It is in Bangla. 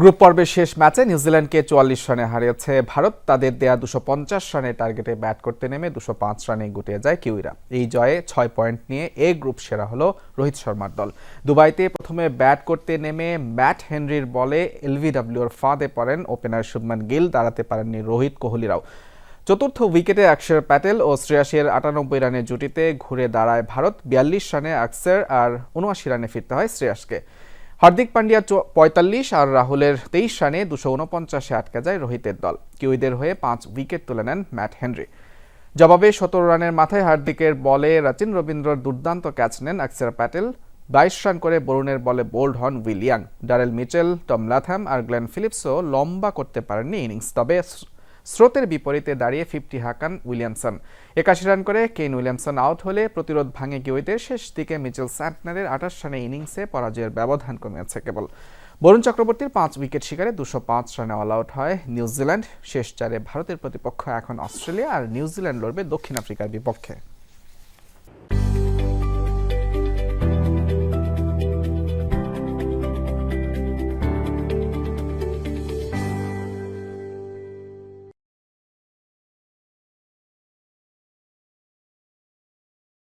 গ্রুপ পর্বের শেষ ম্যাচে নিউজিল্যান্ডকে চুয়াল্লিশ রানে হারিয়েছে ভারত। তাদের দেয়া দুশো পঞ্চাশ রানের টার্গেটে ব্যাট করতে নেমে দুশো পাঁচ রানে গুটিয়ে যায় কিউইরা। এই জয়ে ছয় পয়েন্ট নিয়ে এ গ্রুপ সেরা হলো রোহিত শর্মার দল। দুবাইতে প্রথমে ব্যাট করতে নেমে ম্যাট হেনরির বলে এলভিডব্লিউর ফাঁদে পড়েন ওপেনার শুভমান গিল, দাঁড়াতে পারেননি রোহিত কোহলিরাও। চতুর্থ উইকেটে অক্ষর প্যাটেল ও শ্রেয়াসের আটানব্বই রানের জুটিতে ঘুরে দাঁড়ায় ভারত। বিয়াল্লিশ রানে অক্ষর আর উনআশি রানে ফিরতে হয় শ্রেয়াসকে। হার্দিক পান্ডিয়া পঁয়তাল্লিশ আর রাহুলের তেইশ রানে দুশো উনপঞ্চাশে আটকে যায় রোহিতের দল। কিউইদের হয়ে পাঁচ উইকেট তুলে নেন ম্যাট হেনরি। জবাবে সতেরো রানের মাথায় হার্দিকের বলে রাচিন রবীন্দ্রর দুর্দান্ত ক্যাচ নেন অক্ষর প্যাটেল। বাইশ রান করে বরুণের বলে বোল্ড হন Will Young Daryl Mitchell, Tom Latham R Glenn ফিলিপসও লম্বা করতে পারেননি ইনিংস। তবে স্রোতের বিপরীতে দাঁড়িয়ে ফিফটি হাকান উইলিয়ামসন। একাশি রান করে কেন উইলিয়ামসন আউট হলে প্রতিরোধ ভাঙে গিয়েদের শেষ দিকে মিচেল স্যান্টনারের আঠাশ রানে ইনিংসে পরাজয়ের ব্যবধান কমেছে কেবল। বরুণ চক্রবর্তীর পাঁচ উইকেট শিকারে দুশো পাঁচ রানে অল আউট হয় নিউজিল্যান্ড। শেষ চারে ভারতের প্রতিপক্ষ এখন অস্ট্রেলিয়া আর নিউজিল্যান্ড লড়বে দক্ষিণ আফ্রিকার বিপক্ষে।